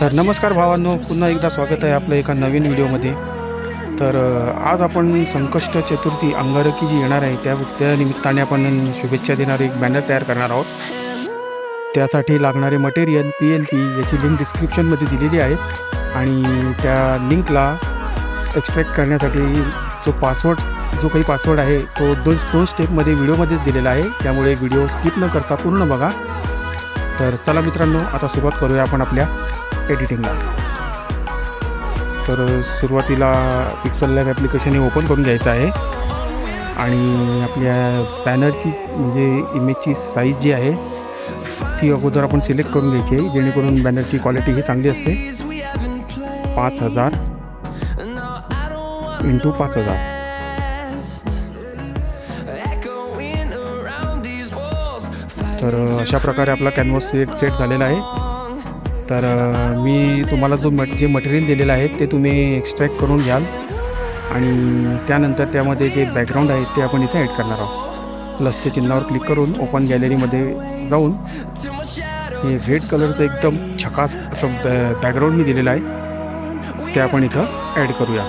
तर नमस्कार भावांनो पुन्हा एकदा स्वागत आहे आपलं एका नवीन व्हिडिओमध्ये. तर आज आपण संकष्ट चतुर्थी अंगारकी जी येणार आहे. त्या त्या निमित्ताने आपण शुभेच्छा देणारे एक बॅनर तयार करणार आहोत. त्यासाठी लागणारे मटेरियल पी एल पी याची लिंक डिस्क्रिप्शनमध्ये दिलेली आहे. आणि त्या लिंकला एक्सट्रॅक्ट करण्यासाठी जो पासवर्ड जो काही पासवर्ड आहे तो दोन दोन स्टेपमध्ये व्हिडिओमध्येच दिलेला आहे. त्यामुळे व्हिडिओ स्किप न करता पूर्ण बघा. तर चला मित्रांनो आता सुरुवात करूया आपण आपल्या एडिटिंगला. तर सुरुवातीला पिक्सल लॅब ॲप्लिकेशन हे ओपन करून घ्यायचं आहे. आणि आपल्या बॅनरची म्हणजे इमेजची साईज जी आहे ती अगोदर आपण सिलेक्ट करून घ्यायची आहे. जेणेकरून बॅनरची क्वालिटी ही चांगली असते. पाच हजार इंटू पाच हजार. तर अशा प्रकारे आपला कॅनव्हास सेट सेट झालेला आहे. तर मी तुम्हाला जो मट जे मटेरियल दिलेलं आहे ते तुम्ही एक्स्ट्रॅक्ट करून घ्याल. आणि त्यानंतर त्यामध्ये जे बॅकग्राऊंड आहे ते आपण इथे ॲड करणार आहोत. प्लसच्या चिन्हावर क्लिक करून ओपन गॅलरीमध्ये जाऊन हे रेड कलरचं एकदम छकास असं बॅकग्राऊंड मी दिलेलं आहे. ते आपण इथं ॲड करूया.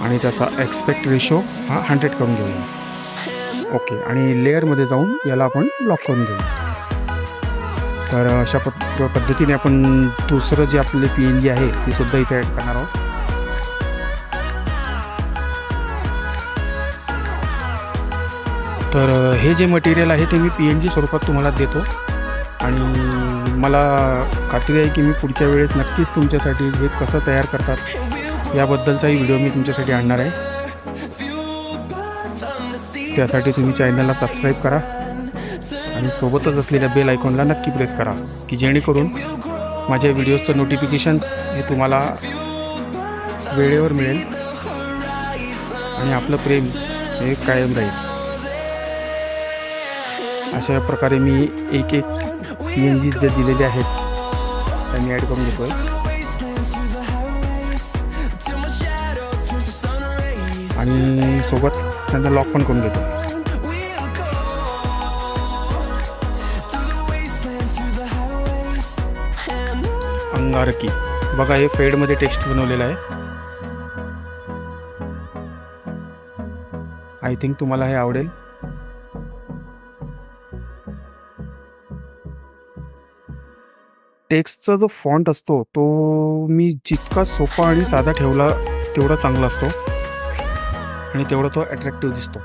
आणि त्याचा एक्सपेक्ट रेशो हा हंड्रेड करून घेऊया. ओके आणि लेअरमध्ये जाऊन याला आपण लॉक करून घेऊ तर अशा पद्ध पद्धतीने आपण दुसरं जे आपले पी एन जी आहे ते सुद्धा इथे ॲड करणार आहोत. तर हे जे मटेरियल आहे ते मी पी एन जी स्वरूपात तुम्हाला देतो. आणि मला खात्री आहे की मी पुढच्या वेळेस नक्कीच तुमच्यासाठी हे कसं तयार करतात याबद्दलचाही व्हिडिओ मी तुमच्यासाठी आणणार आहे. त्यासाठी तुम्ही चॅनलला सबस्क्राईब करा. आणि सोबतच असलेल्या बेल आयकॉनला नक्की प्रेस करा की जेणेकरून माझ्या व्हिडिओजचं नोटिफिकेशन्स हे तुम्हाला वेळेवर मिळेल आणि आपलं प्रेम हे कायम राहील. अशा प्रकारे मी एक एक पी एन जी जे दिलेले आहेत त्या मी ॲड करून घेतो आहे आणि सोबत त्यांना लॉक पण करून घेतो. अंगारकी बघा हे फेडमध्ये टेक्स्ट बनवलेलं आहे. आय थिंक तुम्हाला हे आवडेल. टेक्स्टचा जो फॉन्ट असतो तो मी जितका सोपा आणि साधा ठेवला तेवढा चांगला असतो. आणि तेवढा तो अट्रॅक्टिव्ह दिसतो.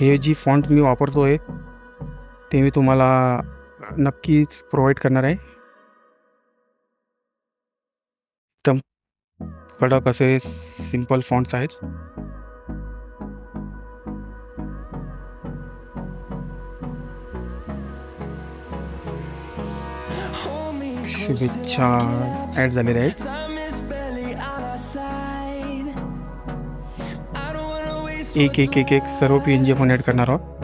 हे जी फॉन्ट मी वापरतोय ते मी तुम्हाला नक्कीच प्रोव्हाइड करणार आहे. एकदम कडक असे सिंपल फॉन्ट्स आहेत. शुभेच्छा झालेल्या आहेत. एक एक एक एक सर्व पी एन जी आपण ॲड करणार आहोत.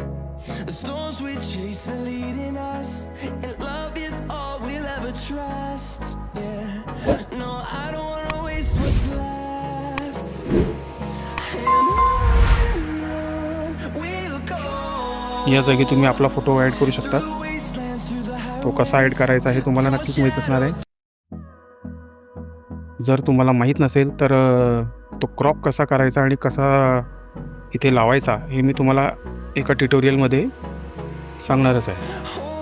या जागी तुम्ही आपला फोटो ॲड करू शकता. तो कसा ॲड करायचा हे तुम्हाला नक्कीच माहीत असणार आहे. जर तुम्हाला माहीत नसेल तर तो क्रॉप कसा करायचा आणि कसा इथे लावायचा हे मी तुम्हाला एका ट्युटोरियलमध्ये सांगणारच आहे.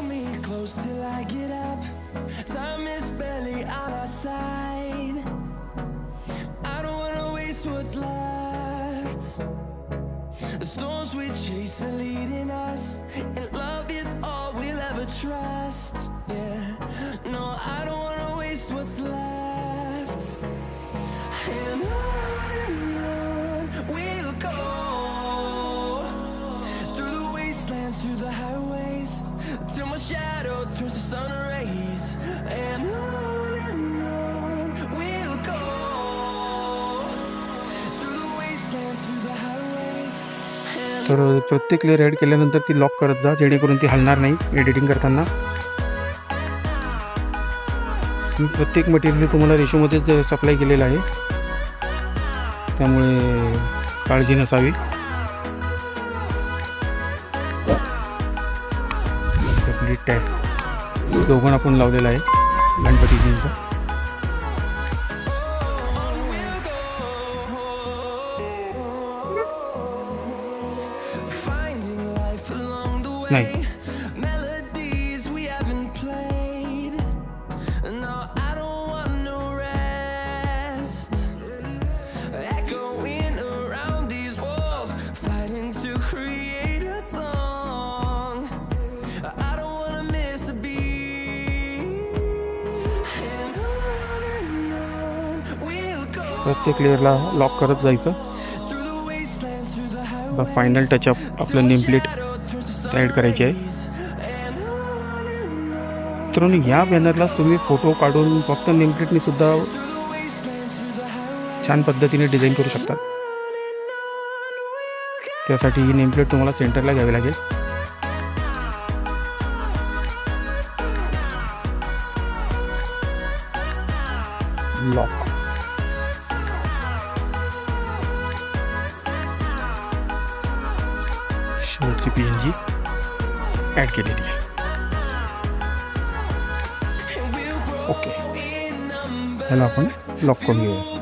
तर प्रत्येक लेअर ॲड केल्यानंतर ती लॉक करत जा जेणेकरून ती हलणार नाही एडिटिंग करताना. मी प्रत्येक मटेरियल तुम्हाला रेशोमध्येच सप्लाय केलेलं आहे. त्यामुळे काळजी नसावी. कंप्लीट टॅग दोघं आपण लावलेला आहे गणपतीजींचा. Go प्रत्येक लेअरला लॉक करत जायचं फायनल टचअप आपलं नेम प्लेट ॲड करायची आहे. तर या बॅनरलाच तुम्ही फोटो काढून फक्त नेमप्लेटने सुद्धा छान पद्धतीने डिझाईन करू शकता. त्यासाठी ही नेमप्लेट तुम्हाला सेंटरला घ्यावी लागेल. लॉक शेवटची पी एन जी ॲड केलेली आहे. ओके. ह्याला आपण लॉक करून घेऊया.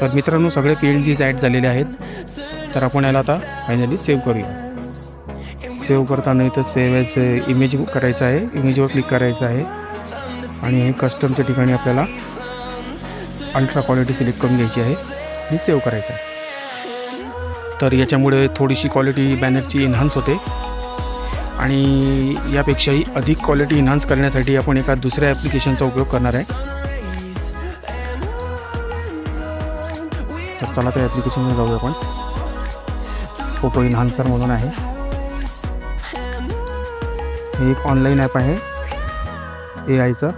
तर मित्रांनो सगळे पी एन जीज ॲड झालेले आहेत. तर आपण याला आता फायनली सेव्ह करूया. सेव्ह करताना इथं सेव्ह ॲज इमेज करायचं आहे. इमेजवर क्लिक करायचं आहे. आणि हे कस्टमच्या ठिकाणी आपल्याला अल्ट्रा क्वालिटी सिलेक्ट करून घ्यायची आहे. आणि सेव्ह करायचं आहे. तर याच्यामुळे थोडीशी क्वालिटी बॅनरची इन्हान्स होते. आणि यापेक्षाही अधिक क्वालिटी इन्हान्स करण्यासाठी आपण एका दुसऱ्या ॲप्लिकेशनचा उपयोग करणार आहे. तर चला त्या ॲप्लिकेशनवर जाऊया आपण. फोटो इन्हान्सर म्हणून आहे. हे एक ऑनलाईन ॲप आहे. ए आयचं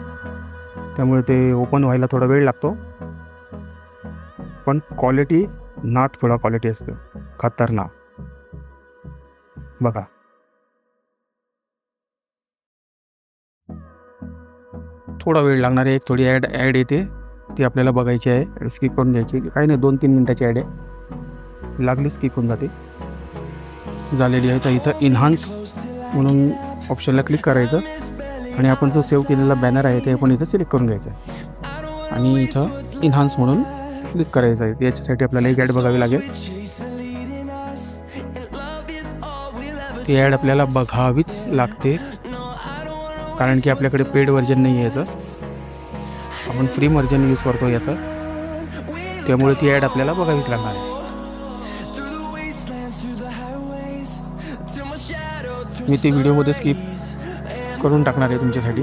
त्यामुळे ते ओपन व्हायला थोडा वेळ लागतो. पण क्वालिटी नाथ थोडा क्वालिटी असतो. खतरनाक. बघा. थोडा वेळ लागणार आहे. एक थोडी ॲड ॲड येते. ती आपल्याला बघायची आहे. स्किप करून घ्यायची. काही नाही दोन तीन मिनटाची ॲड आहे. लागली स्किप होऊन जाते. झालेली आहे. तर इथं इन्हान्स म्हणून ऑप्शनला क्लिक करायचं. आणि आपण जो सेव्ह केलेला बॅनर आहे ते आपण इथं सिलेक्ट करून घ्यायचं आहे. आणि इथं इन्हान्स म्हणून क्लिक करायचं आहे. याच्यासाठी आपल्याला एक ॲड बघावी लागेल. ती ॲड आपल्याला बघावीच लागते. कारण की आपल्याकडे पेड व्हर्जन नाही आहे याचं. आपण फ्री व्हर्जन यूज करतो याचं. त्यामुळे ती ॲड आपल्याला बघावीच लागणार आहे. मी ती व्हिडिओमध्ये स्किप करून टाकणार आहे तुमच्यासाठी.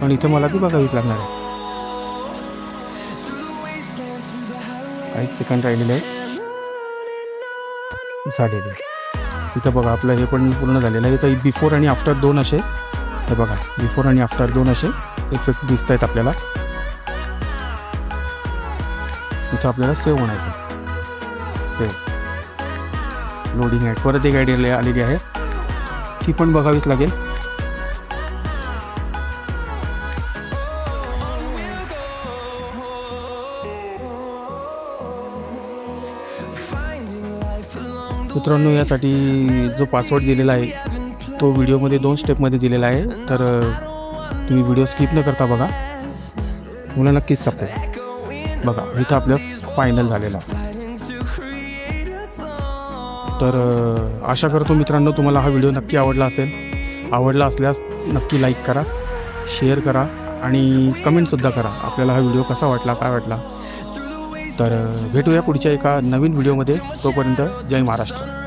पण इथं मला ती बघावीच लागणार आहे. काहीच सेकंड राहिलेले आहे झालेले इथं बघा आपलं हे पण पूर्ण झालेलं आहे. तर बिफोर आणि आफ्टर दोन असे. हे बघा बिफोर आणि आफ्टर दोन असे इफेक्ट दिसत आहेत आपल्याला. इथं आपल्याला सेव्ह म्हणायचं. सेव्ह लोडिंग ॲड परत एक आयडिया आलेली आहे. ती पण बघावीच लागेल. मित्रांनो यासाठी जो पासवर्ड दिलेला आहे तो व्हिडिओमध्ये दोन स्टेपमध्ये दिलेला आहे. तर तुम्ही व्हिडिओ स्किप न करता बघा. मुला नक्कीच सापडेल बघा इथं आपलं फायनल झालेलं तर आशा करतो मित्रांनो तुम्हाला हा व्हिडिओ नक्की आवडला असेल. आवडला असल्यास नक्की लाईक करा शेअर करा आणि कमेंटसुद्धा करा. आपल्याला हा व्हिडिओ कसा वाटला काय वाटला. तर भेटूया पुढच्या एका नवीन व्हिडिओमध्ये. तोपर्यंत जय महाराष्ट्र.